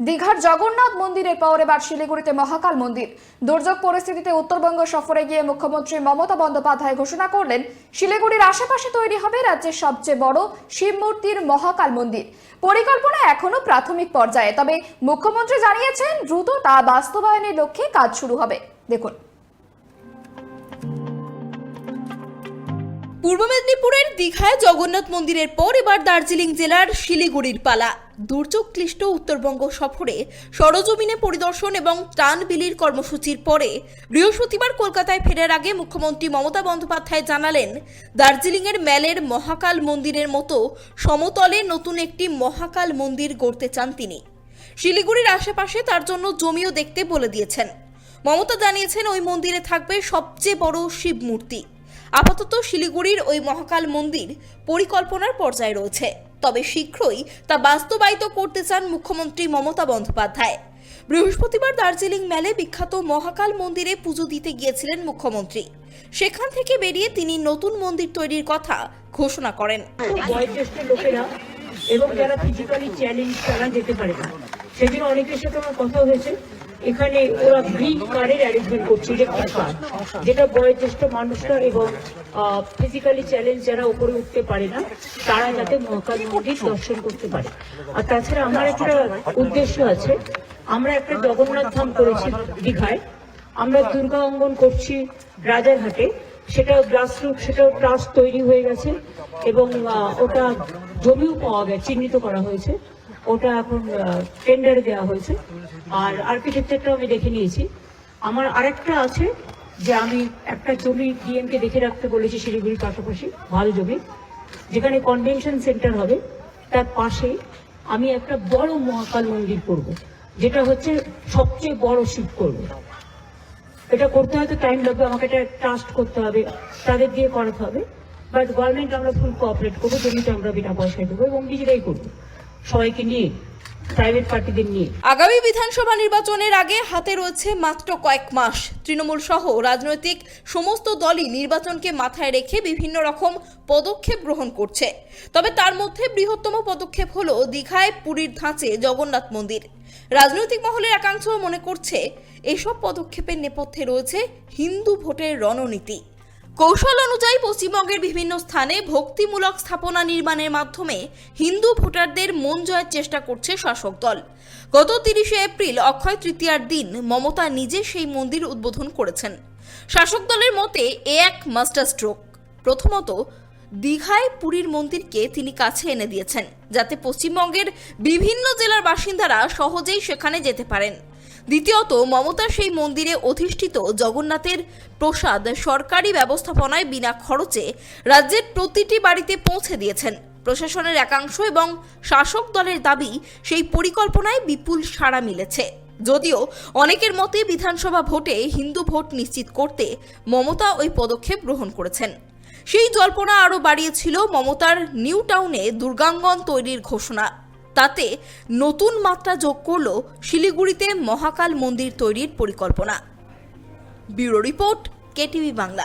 দীঘার জগন্নাথ মন্দিরের পর এবার শিলিগুড়িতে মহাকাল মন্দির। দুর্যোগ পরিস্থিতিতে উত্তরবঙ্গ সফরে গিয়ে মুখ্যমন্ত্রী মমতা বন্দ্যোপাধ্যায় ঘোষণা করলেন, শিলিগুড়ির আশেপাশে তৈরি হবে রাজ্যের সবচেয়ে বড় শিব মূর্তির মহাকাল মন্দির। পরিকল্পনা এখনও প্রাথমিক পর্যায়ে, তবে মুখ্যমন্ত্রী জানিয়েছেন, দ্রুত তা বাস্তবায়নের লক্ষ্যে কাজ শুরু হবে। দেখুন। পূর্ব মেদিনীপুরের দীঘায় জগন্নাথ মন্দিরের পর এবার দার্জিলিং জেলার শিলিগুড়ির পালা। দুর্যোগ ক্লিষ্ট উত্তরবঙ্গ সফরে সরজমিনে পরিদর্শন এবং ত্রাণ বিলির কর্মসূচির পরে বৃহস্পতিবার কলকাতায় ফেরার আগে মুখ্যমন্ত্রী মমতা বন্দ্যোপাধ্যায় জানালেন, দার্জিলিংয়ের ম্যালের মহাকাল মন্দিরের মতো সমতলে নতুন একটি মহাকাল মন্দির গড়তে চান তিনি। শিলিগুড়ির আশেপাশে তার জন্য জমিও দেখতে বলে দিয়েছেন। মমতা জানিয়েছেন, ওই মন্দিরে থাকবে সবচেয়ে বড় শিব মূর্তি। আপাতত শিলিগুড়ির ওই মহাকাল মন্দির পরিকল্পনার পর্যায়ে রয়েছে। তবে শীঘ্রই তা বাস্তবায়িত করতে চান মুখ্যমন্ত্রী মমতা বন্দ্যোপাধ্যায়। বৃহস্পতিবার দার্জিলিং মেলে বিখ্যাত মহাকাল মন্দিরে পুজো দিতে গিয়েছিলেন মুখ্যমন্ত্রী। সেখান থেকে বেরিয়ে তিনি নতুন মন্দির তৈরির কথা ঘোষণা করেন। এবং যারা ফিজিক্যালি চ্যালেঞ্জ তারা যেতে পারে না। সেদিন অনেকের সাথে আমার কথা হয়েছে। এখানে ওরা গ্রিন কার্ডের অ্যারেঞ্জমেন্ট করছে ইলেকট্রিক কার্ড যেটা বয়োজ্যেষ্ঠ মানুষরা এবং ফিজিক্যালি চ্যালেঞ্জ যারা উপরে উঠতে পারে না, তারা যাতে মহাকাল মন্দির দর্শন করতে পারে। আর তাছাড়া আমার একটা উদ্দেশ্য আছে, আমরা একটা জগন্নাথ ধাম করেছি দীঘায়, আমরা দুর্গা অঙ্গন করছি রাজারহাটে সেটা গ্রাসরুট সেটাও ট্রাস্ট তৈরি হয়ে গেছে এবং ওটা জমিও পাওয়া গেছে, চিহ্নিত করা হয়েছে। ওটা এখন টেন্ডারে দেওয়া হয়েছে। আর আর্কিটেকচারটাও আমি দেখে নিয়েছি। আমার আরেকটা আছে যে আমি একটা জমি ডিএমকে দেখে রাখতে বলেছি শিলিগুড়ির পাশাপাশি, ভালো জমি, যেখানে কনভেনশন সেন্টার হবে। তার পাশে আমি একটা বড় মহাকাল মন্দির করব, যেটা হচ্ছে সবচেয়ে বড় শিব করব। এটা করতে হয়তো টাইম লাগবে, আমাকে এটা ট্রাস্ট করতে হবে, তাদের দিয়ে করাতে হবে। বাট গভর্নমেন্ট আমরা ফুল কোঅপারেট করব, জমিটা আমরা বিনা পয়সায় দেবো এবং নিজেরাই করব। সবাইকে নিয়ে আগামী বিধানসভা নির্বাচনের আগে হাতে রয়েছে মাত্র কয়েক মাস। তৃণমূল সহ রাজনৈতিক সমস্ত দলই নির্বাচনকে মাথায় রেখে বিভিন্ন রকম পদক্ষেপ গ্রহণ করছে। তবে তার মধ্যে বৃহত্তম পদক্ষেপ হলো দীঘায় পুরীর ধাঁচে জগন্নাথ মন্দির। রাজনৈতিক মহলের একাংশ মনে করছে, এসব পদক্ষেপের নেপথ্যে রয়েছে হিন্দু ভোটের রণনীতি। কৌশল অনুযায়ী পশ্চিমবঙ্গের বিভিন্ন স্থানে ভক্তিমূলক স্থাপনা নির্মাণের মাধ্যমে হিন্দু ভোটারদের মন জয়ের চেষ্টা করছে শাসক দল। গত তিরিশে এপ্রিল অক্ষয় তৃতীয়ার দিন মমতা নিজে সেই মন্দির উদ্বোধন করেছেন। শাসক দলের মতে, এ এক মাস্টার স্ট্রোক। প্রথমত, দীঘায় পুরীর মন্দিরকে তিনি কাছে এনে দিয়েছেন, যাতে পশ্চিমবঙ্গের বিভিন্ন জেলার বাসিন্দারা সহজেই সেখানে যেতে পারেন। দ্বিতীয়ত মমতা সেই মন্দিরে অধিষ্ঠিত জগন্নাথের প্রসাদ সরকারি ব্যবস্থাপনায় বিনা খরচে রাজ্যের প্রতিটি বাড়িতে পৌঁছে দিয়েছেন। প্রশাসনের একাংশ এবং শাসক দলের দাবি, সেই পরিকল্পনায় বিপুল সাড়া মিলেছে। যদিও অনেকের মতে বিধানসভা ভোটে হিন্দু ভোট নিশ্চিত করতে মমতা ওই পদক্ষেপ গ্রহণ করেছেন। সেই জল্পনা আরও বাড়িয়েছিল মমতার নিউ টাউনে দুর্গাঙ্গন তৈরির ঘোষণা। তাতে নতুন মাত্রা যোগ করল শিলিগুড়িতে মহাকাল মন্দির তৈরির পরিকল্পনা। Bureau report KTV Bangla.